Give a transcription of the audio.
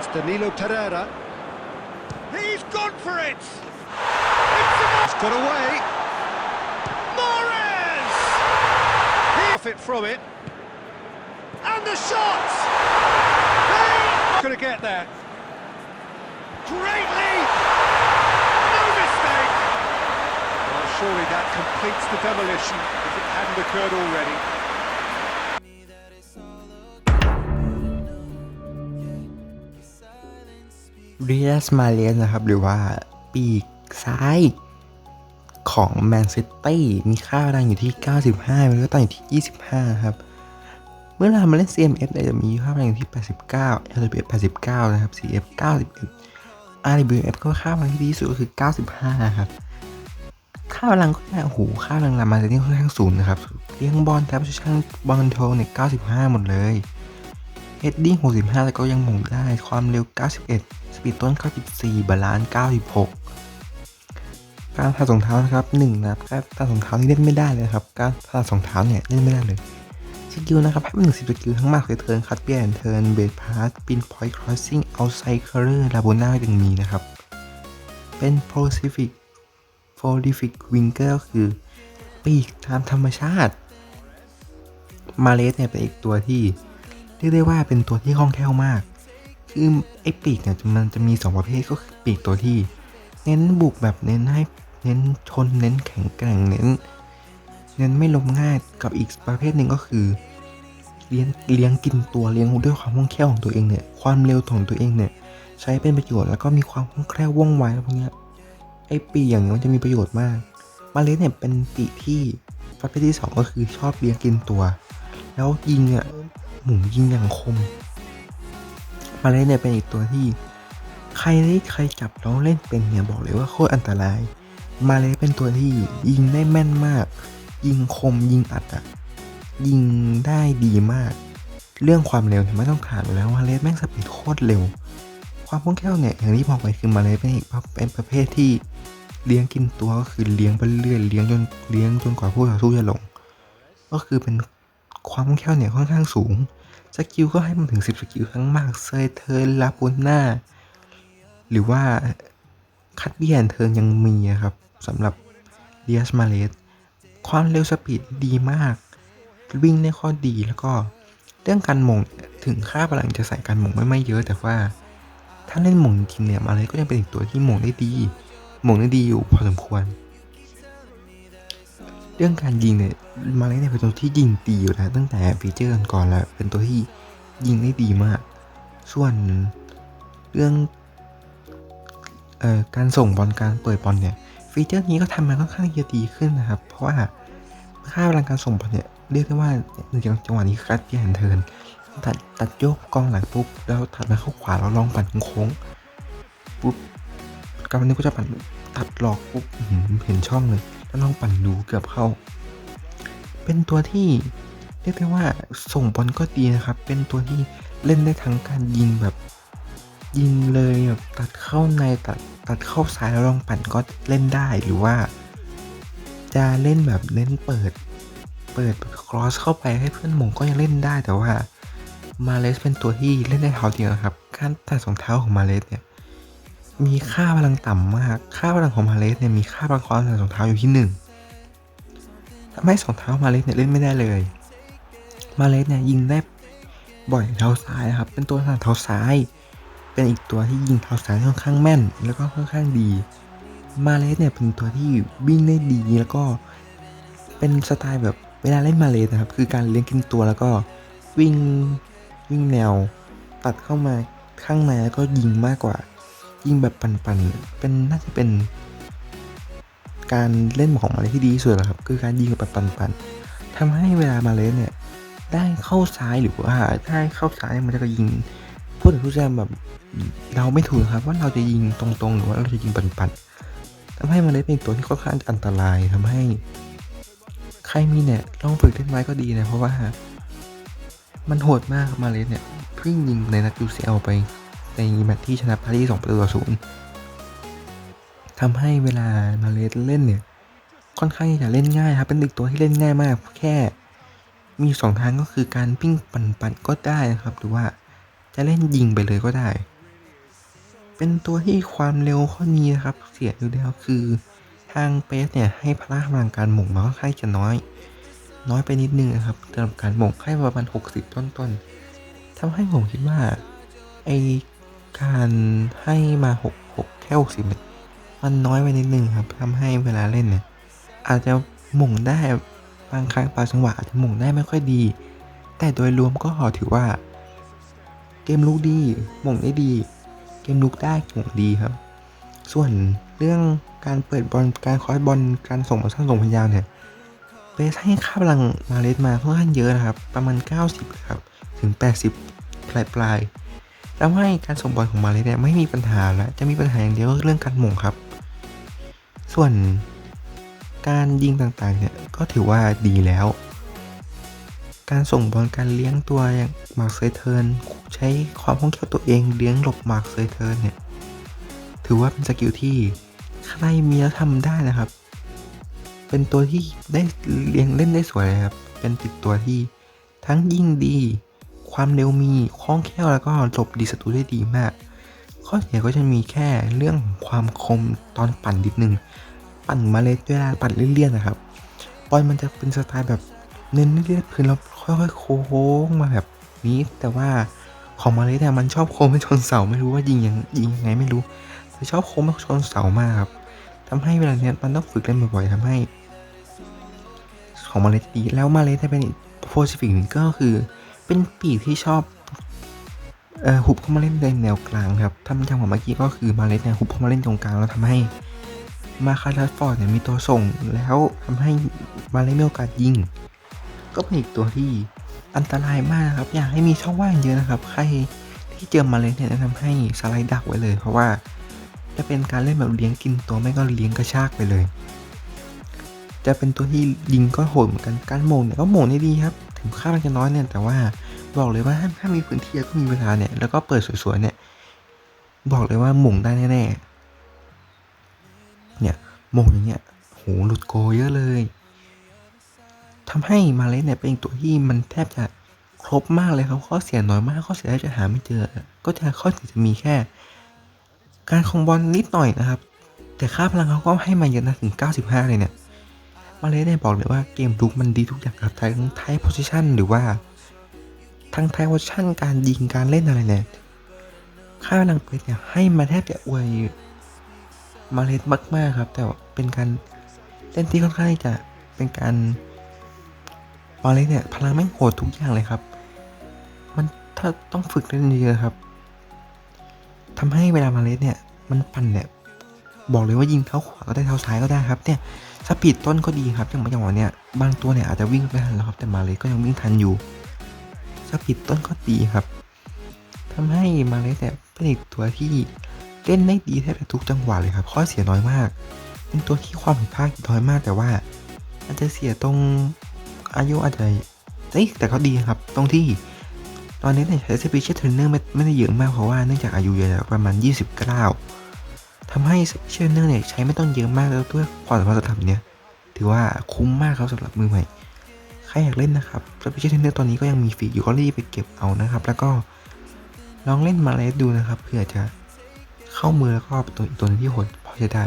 It's Danilo Pereira. He's gone for it! It's got away. Morris! Off it from it. And the shot! Gonna get there. Great lead! No mistake! Well, surely that completes the demolition if it hadn't occurred already. รียสมาเลสนะครับ หรือว่าปีกซ้ายของแมนซิตี้มีค่าดังอยู่ที่ 95 มันก็ตั้งอยู่ที่ 25 ครับ เมื่อเรามาเล่น CMF เนี่ยจะมีค่าพลังอยู่ที่ 89 LWF 89 นะครับ CF 91 RWF ก็ค่าพลังที่ดีที่สุดก็คือ 95 ครับ ค่าพลังก็เนี่ยโอ้โหค่าพลังรามาเซนี่ค่อนข้างสูงนะครับเลี้ยงบอลแท็บช่างบอลโทรเนี่ย 95 หมดเลย เฮดดิ้ง65 แล้วก็ยังหม่งได้ ความเร็ว 91 สปีดต้น 94 บาลานซ์ 96 การทาสองเท้านะครับ1นะครับการทาสองเท้านี่เล่นไม่ได้เลยครับ การทาสองเท้าเนี่ยเล่นไม่ได้เลย สกิลนะครับให้เป็นหนึ่งสิบสกิลทั้งมากเลยเทิร์นคัดเปียนเทิร์นเบสพาสปินพอยต์ครอสซิ่งเอาไซเคอร์ลาโบนายังมีนะครับ เป็นโพรซิฟิกโฟลิฟิกวิงเกอร์คือปีกตามธรรมชาติ มาเลสเนี่ยเป็นอีกตัวที่ เรียกได้ว่าเป็นตัวที่คล่องแคล่วมาก คือไอ้ปีกเนี่ยมันจะมี2ประเภทก็คือปีกตัวที่ เน้นบุกแบบเน้นให้เน้นชนเน้นแข็งแกร่งเน้น เน้นไม่ล้มง่ายกับอีกประเภทหนึ่งก็คือ เลี้ยงเลี้ยงกินตัวเลี้ยงด้วยความคล่องแคล่วของตัวเองเนี่ยความเร็วของตัวเองเนี่ยใช้เป็นประโยชน์แล้วก็มีความคล่องแคล่วว่องไวพวกเนี้ยไอ้ปีกอย่างนี้มันจะมีประโยชน์มากมาเลสเนี่ยเป็นปีกที่ประเภทที่สองก็คือชอบเลี้ยงกินตัว แล้วยิงอะ หมุนยิงอย่างคมมาเลสเนี่ยเป็นอีกตัวที่ ใครที่ใครจับแล้วเล่นเป็นเนี่ยบอกเลยว่าโคตรอันตราย มาเลสเป็นตัวที่ยิงได้แม่นมาก ยิงคมยิงอัดอะยิงได้ดีมาก เรื่องความเร็วเนี่ยไม่ต้องถามอยู่แล้วมาเลสแม่งสปีดโคตรเร็ว ความคล่องแคล่วเนี่ยอย่างที่บอกไปคือมาเลสเป็นอีกเป็นประเภทที่เลี้ยงกินตัวก็คือเลี้ยงไปเรื่อยเลี้ยงจนเลี้ยงจนกว่าผู้ต่อสู้จะลง ก็คือเป็น ความคล่องแคล่วเนี่ยค่อนข้างสูง สกิลก็ให้มันถึง 10 สกิลทั้งมากเซยเทิร์นลาปูน่าหรือว่าคัดเบียนเทิร์นยังมีครับสำหรับเดียสมาเลสความเร็วสปีดดีมาก วิ่งได้ข้อดีแล้วก็เรื่องการหมงถึงค่าพลังจะใส่การหมงไม่ไม่เยอะแต่ว่า ถ้าเล่นหมงจริงเนี่ยมาเลสก็ยังเป็นอีกตัวที่หมงได้ดีหมงได้ดีอยู่พอสมควร เรื่องการยิงเนี่ยมาเลสเนี่ยเป็นตัวที่ยิงตีอยู่แล้วตั้งแต่ฟีเจอร์ก่อนๆแล้วเป็นตัวที่ยิงได้ดีมาก ส่วนเรื่องเอ่อการส่งบอลการเปิดบอลเนี่ยฟีเจอร์นี้ก็ทำมาค่อนข้างจะดีขึ้นนะครับ เพราะว่าค่าพลังการส่งบอลเนี่ยเรียกได้ว่าในจังหวะนี้คัดเปลี่ยนเทินตัดตัดโยกกองหลังปุ๊บแล้วถัดมาเข้าขวาแล้วลองปั่นโค้งปุ๊บกำลังนี้ก็จะปั่น ตัดหลอกปุ๊บเห็นช่องเลยแล้วลองปั่นดูเกือบเข้า เป็นตัวที่เรียกได้ว่าส่งบอลก็ดีนะครับ เป็นตัวที่เล่นได้ทั้งการยิงแบบ ยิงเลยแบบตัดเข้าในตัดตัดเข้าซ้ายแล้วลองปั่นก็เล่นได้หรือว่า จะเล่นแบบเล่นเปิด เปิดครอสเข้าไปให้เพื่อนหมงก็ยังเล่นได้แต่ว่ามาเลสเป็นตัวที่เล่นได้เท้าเดียวนะครับ การตัดสองเท้าของมาเลสเนี่ย มีค่าพลังต่ำมาก ค่าพลังของมาเลสเนี่ยมีค่าพลังความตัดสองเท้าอยู่ที่หนึ่งทำให้สองเท้ามาเลสเนี่ยเล่นไม่ได้เลย มาเลสเนี่ยยิงได้บ่อยเท้าซ้ายนะครับ เป็นตัวถนัดเท้าซ้าย เป็นอีกตัวที่ยิงเท้าซ้ายค่อนข้างแม่น แล้วก็ค่อนข้างดี มาเลสเนี่ยเป็นตัวที่วิ่งได้ดีแล้วก็เป็นสไตล์แบบเวลาเล่นมาเลสนะครับ คือการเลี้ยงกินตัวแล้วก็วิ่งวิ่งแนว ตัดเข้ามาข้างในแล้วก็ยิงมากกว่า ยิงแบบปั่นๆเป็นน่าจะเป็น การเล่นของมาเลสที่ดีที่สุดแล้วครับ คือการยิงแบบปั่นๆทำให้เวลามาเลสเนี่ย ได้เข้าซ้ายหรือว่าได้เข้าซ้ายมันจะยิงพูดถึงผู้ชมแบบเราไม่ถูกครับว่าเราจะยิงตรงๆ หรือว่าเราจะยิงปั่นๆทำให้มันได้เป็นตัวที่ค่อนข้างอันตรายทำให้ ใครมีเนี่ยลองฝึกเล่นไว้ก็ดีนะเพราะว่า มันโหดมากมาเลสเนี่ยเพิ่งยิงในนัด UCL ไป ในแมตช์ที่ชนะปารีสสองประตูต่อศูนย์ทำให้เวลามาเลสเล่นเนี่ยค่อนข้างจะเล่นง่ายครับ เป็นอีกตัวที่เล่นง่ายมาก แค่มีสองทางก็คือการปิ้งปั่นๆก็ได้นะครับ หรือว่าจะเล่นยิงไปเลยก็ได้ เป็นตัวที่ความเร็วข้อนี้นะครับ เสียอยู่แล้วคือทางเปสเนี่ยให้พละกำลังการหม่งมาค่อนข้างจะน้อย น้อยไปนิดนึงนะครับสำหรับการหม่งให้ประมาณ 60 ต้นๆทำให้ผมคิดว่าไอ การให้มา66แค่60เนี่ยมันน้อยไปนิดนึงครับทำให้เวลาเล่นเนี่ยอาจจะหม่งได้บางครั้งบางจังหวะอาจจะหม่งได้ไม่ค่อยดี แต่โดยรวมก็ถือว่า เกมลุกดีหม่งได้ดี เกมลุกได้หม่งดีครับ ส่วนเรื่องการเปิดบอลการคอสบอลการส่งบอลสร้างส่งพยาวเนี่ยเบสให้ค่าพลังมาเลสมาค่อนข้างเยอะนะครับ ประมาณ 90 ครับ ถึง 80 ปลายปลาย ๆแล้วให้การส่งบอลของมาเลสเนี่ยไม่มีปัญหาแล้วจะมีปัญหาอย่างเดียวก็เรื่องการหม่งครับ ส่วนการยิงต่างๆเนี่ยก็ถือว่าดีแล้ว การส่งบอลการเลี้ยงตัวอย่างมาร์คเซยเทิร์นใช้ความคล่องแคล่วตัวเองเลี้ยงหลบมาร์คเซยเทิร์นเนี่ยถือว่าเป็นสกิลที่ใครมีแล้วทำได้นะครับ เป็นตัวที่ได้เลี้ยงเล่นได้สวยเลยครับ เป็นติดตัวที่ทั้งยิงดี ความเร็วมีคล่องแคล่วแล้วก็หลบดีศัตรูได้ดีมาก ข้อเสียก็จะมีแค่เรื่องความคมตอนปั่นนิดนึง ปั่นมาเลยเวลาปั่นเลี่ยนๆนะครับบอลมันจะเป็นสไตล์แบบเน้นเลียดพื้นแล้วค่อยๆโค้งมาแบบนี้ แต่ว่าของมาเลเนี่ยมันชอบโค้งไปชนเสาไม่รู้ว่ายิงยังยิงยังไงไม่รู้แต่ชอบโค้งไปชนเสามากครับทำให้เวลาเนี้ยมันต้องฝึกเล่นบ่อยๆทำให้ ของมาเลสดีแล้วมาเลสเนี่ยเป็นโพซิฟิกก็คือ เป็นปีกที่ชอบเอ่อหุบเข้ามาเล่นในแนวกลางครับ ถ้ามันจังหวะเมื่อกี้ก็คือมาเลสเนี่ยหุบเข้ามาเล่นตรงกลางแล้วทำให้มาคาร์ลฟอร์ดเนี่ยมีตัวส่งแล้วทำให้มาเลสมีโอกาสยิง ก็เป็นอีกตัวที่อันตรายมากนะครับ อยากให้มีช่องว่างเยอะนะครับ ใครที่เจอมาเลสเนี่ยแนะนำให้สไลด์ดักไว้เลย เพราะว่าจะเป็นการเล่นแบบเลี้ยงกินตัวไม่ก็เลี้ยงกระชากไปเลย จะเป็นตัวที่ยิงก็โหดเหมือนกันการโมงเนี่ยก็โมงได้ดีครับ ถึงค่ามันจะน้อยเนี่ยแต่ว่าบอกเลยว่าถ้าถ้ามีพื้นที่แล้วก็มีเวลาเนี่ยแล้วก็เปิดสวยๆเนี่ย บอกเลยว่าหม่งได้แน่ๆเนี่ยหม่งอย่างเงี้ยโหหลุดโกเยอะเลยทำให้มาเลสเนี่ยเป็นอีกตัวที่มันแทบจะครบมากเลยครับข้อเสียน้อยมากข้อเสียจะหาไม่เจอ ก็จะข้อเสียจะมีแค่ การคองบอลนิดหน่อยนะครับ แต่ค่าพลังเขาก็ให้มาเยอะนะถึง 95 เลยเนี่ย มาเลสเนี่ยบอกเลยว่าเกมลุกมันดีทุกอย่างครับทั้งไทป์โพซิชันหรือว่า ทั้งไทป์โพซิชันการยิงการเล่นอะไรเนี่ยค่าพลังเปเนี่ยให้มาแทบจะอวยมาเลสมาก ๆ ครับ แต่ว่าเป็นการเล่นที่ค่อนข้างจะเป็นการมาเลสเนี่ยพลังไม่งโหดทุกอย่างเลยครับ มันถ้าต้องฝึกเล่นเยอะๆครับทำให้เวลามาเลสเนี่ยมันปั่นเนี่ย บอกเลยว่ายิงเท้าขวาก็ได้เท้าซ้ายก็ได้ครับเนี่ยสปีดต้นก็ดีครับอย่างเมื่อจังหวะเนี้ยบางตัวเนี่ยอาจจะวิ่งไม่ทันแล้วครับแต่มาเลสก็ยังวิ่งทันอยู่สปีดต้นก็ดีครับทำให้มาเลสเนี่ยเป็นอีกตัวที่เล่นได้ดีแทบจะทุกจังหวะเลยครับข้อเสียน้อยมาก เป็นตัวที่ความผิดพลาดน้อยมากแต่ว่า อาจจะเสียตรงอายุอาจจะเอ้แต่ก็ดีครับ ตรงที่ตอนนี้เนี่ยใช้สปีชเทรนเนอร์ไม่ไม่ได้เยอะมากเพราะว่าเนื่องจากอายุเยอะแล้วประมาณ 29 ทำให้เชนเนอร์เนี่ยใช้ไม่ต้องเยอะมากแล้วด้วยความสามารถระดับเนี้ยถือว่าคุ้มมากครับสำหรับมือใหม่ใครอยากเล่นนะครับสเปเชียลเทนเนอร์ตอนนี้ก็ยังมีฟรีอยู่ก็รีบไปเก็บเอานะครับ แล้วก็ลองเล่นมาเลสดูนะครับเพื่อจะเข้ามือแล้วก็เป็นตัวอีกตัวนึงที่โหดพอจะได้